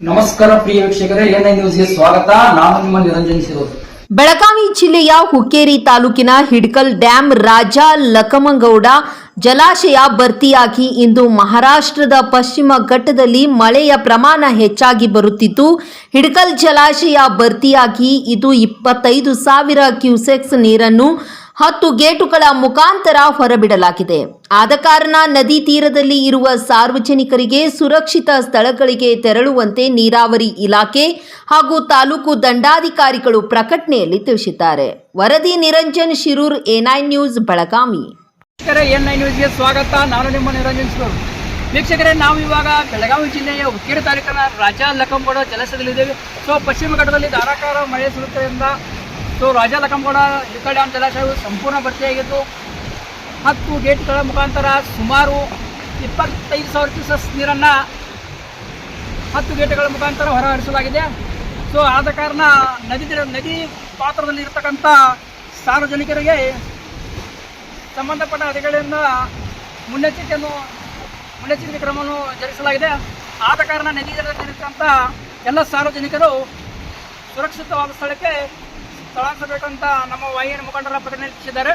ನಮಸ್ಕಾರ ಪ್ರಿಯ ವೀಕ್ಷಕರೇ ಎನ್ ನ್ಯೂಸ್ಗೆ ಸ್ವಾಗತ. ನಾನು ನಿಮ್ಮ ನಿರಂಜನ್ ಸಿರೋದು ಬೆಳಗಾವಿ ಜಿಲ್ಲೆಯ ಹುಕ್ಕೇರಿ ತಾಲೂಕಿನ ಹಿಡ್ಕಲ್ ಡ್ಯಾಂ ರಾಜ ಲಕಮಗೌಡ ಜಲಾಶಯ ಭರ್ತಿಯಾಗಿ ಇಂದು ಮಹಾರಾಷ್ಟ್ರದ ಪಶ್ಚಿಮ ಘಟ್ಟದಲ್ಲಿ ಮಳೆಯ ಪ್ರಮಾಣ ಹೆಚ್ಚಾಗಿ ಬರುತ್ತಿದ್ದು ಹಿಡ್ಕಲ್ ಜಲಾಶಯ ಭರ್ತಿಯಾಗಿ ಇದು ಇಪ್ಪತ್ತೈದು ಸಾವಿರ ಕ್ಯೂಸೆಕ್ಸ್ ನೀರನ್ನು ಹತ್ತು ಗೇಟುಗಳ ಮುಖಾಂತರ ಹೊರಬಿಡಲಾಗಿದೆ. ಆದ ಕಾರಣ ನದಿ ತೀರದಲ್ಲಿ ಇರುವ ಸಾರ್ವಜನಿಕರಿಗೆ ಸುರಕ್ಷಿತ ಸ್ಥಳಗಳಿಗೆ ತೆರಳುವಂತೆ ನೀರಾವರಿ ಇಲಾಖೆ ಹಾಗೂ ತಾಲೂಕು ದಂಡಾಧಿಕಾರಿಗಳು ಪ್ರಕಟಣೆಯಲ್ಲಿ ತಿಳಿಸಿದ್ದಾರೆ. ವರದಿ ನಿರಂಜನ್ ಶಿರೂರ್ ಎನ್ಐ ನ್ಯೂಸ್, ಬೆಳಗಾವಿ. ಸ್ವಾಗತ. ನಾನು ನಿಮ್ಮ ನಿರಂಜನ್ ವೀಕ್ಷಕರೇ, ನಾವು ಇವಾಗ ಬೆಳಗಾವಿ ಜಿಲ್ಲೆಯ ಹುಕ್ಕೇರಿ ತಾಲೂಕಿನ ರಾಜ ಲಕ್ಕಂಗೌಡ ಜಲಾಶಯದಲ್ಲಿದ್ದೇವೆ. ಸೊ, ಪಶ್ಚಿಮ ಘಟ್ಟದಲ್ಲಿ ಧಾರಾಕಾರ ಮಳೆ ಸುರಿಯುವುದರಿಂದ ಸೊ ರಾಜ ಲಕ್ಕಂಗೌಡ ಹಿಡ್ಕಲ್ ಡ್ಯಾಮ್ ಜಲಾಶಯವು ಸಂಪೂರ್ಣ ಭರ್ತಿಯಾಗಿದ್ದು, ಹತ್ತು ಗೇಟ್ಗಳ ಮುಖಾಂತರ ಸುಮಾರು ಇಪ್ಪತ್ತೈದು ಸಾವಿರ ಕ್ಯೂಸಸ್ ನೀರನ್ನು ಹತ್ತು ಗೇಟ್ಗಳ ಮುಖಾಂತರ ಹೊರಹರಿಸಲಾಗಿದೆ. ಸೊ ಆದ ಕಾರಣ ನದಿ ನದಿ ಪಾತ್ರದಲ್ಲಿ ಇರತಕ್ಕಂಥ ಸಾರ್ವಜನಿಕರಿಗೆ ಸಂಬಂಧಪಟ್ಟ ಅಧಿಕಾರಿಗಳಿಂದ ಮುನ್ನೆಚ್ಚರಿಕೆಯನ್ನು, ಮುನ್ನೆಚ್ಚರಿಕೆ ಕ್ರಮವನ್ನು ಜರುಗಿಸಲಾಗಿದೆ. ಆದ ಕಾರಣ ನದಿ ಎಲ್ಲ ಸಾರ್ವಜನಿಕರು ಸುರಕ್ಷಿತವಾದ ಸ್ಥಳಕ್ಕೆ ಸ್ಥಳಾಂತರಬೇಕಂತ ನಮ್ಮ ವಾಹಿನಿಯ ಮುಖಂಡರ ಪ್ರತಿನಿಧಿಸಿದ್ದಾರೆ.